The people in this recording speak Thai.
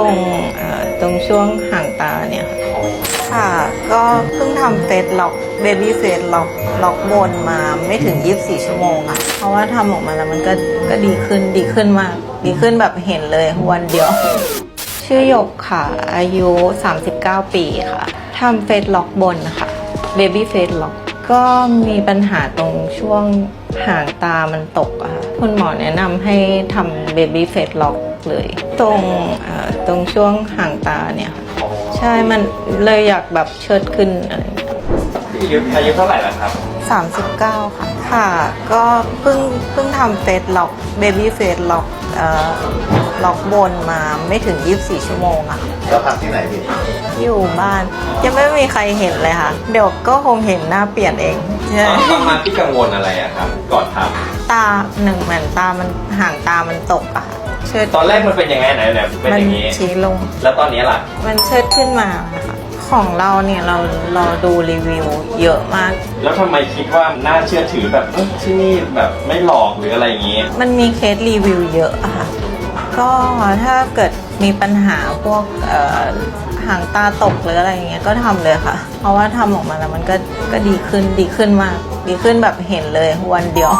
ตรงตรงช่วงห่างตาเนี่ยค่ะ ก็เพิ่งทำเฟสล็อกเบบี้เฟสล็อกล็อกบนมาไม่ถึง 24 ชั่วโมงอะเพราะว่าทำออกมาแล้วมันก็ก็ดีขึ้นดีขึ้นมาก ดีขึ้นแบบเห็นเลยวันเดียว ชื่อหยกค่ะ อายุ 39 ปีค่ะทำเฟสล็อกบนค่ะเบบี้เฟสล็อกก็มีปัญหาตรงช่วงห่างตามันตกอะค่ะคุณหมอแนะนำให้ทำเบบี้เฟสล็อก เลย ตรงเอ่อตรงช่วงห่างตาเนี่ยค่ะใช่มันเลยอยากแบบเชิดขึ้นอะไรอย่างเงี้ยอายุอายุเท่าไหร่แล้วครับ 39 ค่ะ ค่ะ ก็เพิ่งเพิ่งทำเฟสล็อกเบบี้เฟสล็อกเอ่อล็อกบนมาไม่ถึง 24 ชั่วโมงอะค่ะแล้วพักที่ไหนพี่อยู่บ้าน ยังไม่มีใครเห็นเลยค่ะ เดี๋ยวก็คงเห็นหน้าเปลี่ยนเองใช่ตอนมาที่กังวลอะไรอะครับ ก่อนทตาหนึ่งเหมือนตามันห่างตามันตกอะค่ะเชิดำตอนแรกมันเป็นยังไงไหนเนี่ยเป็นมัอย่างนี้ ชี้ลง แล้วตอนนี้ล่ะ มันเชิดขึ้นมาค่ะของเราเนี่ยเราเราดูรีวิวเยอะมาก แล้วทำไมคิดว่าน่าเชื่อถือแบบเอ้ยที่นี่แบบไม่หลอกหรืออะไรอย่างนี้ มันมีเคสรีวิวเยอะอะค่ะ ก็ถ้าเกิดมีปัญหาพวกเอ่อหางตาตกหรืออะไรอย่างเงี้ยก็ทำเลยค่ะ เพราะว่าทำออกมาแล้วมันก็ก็ดีขึ้นดีขึ้นมาก ดีขึ้นแบบเห็นเลยวันเดียว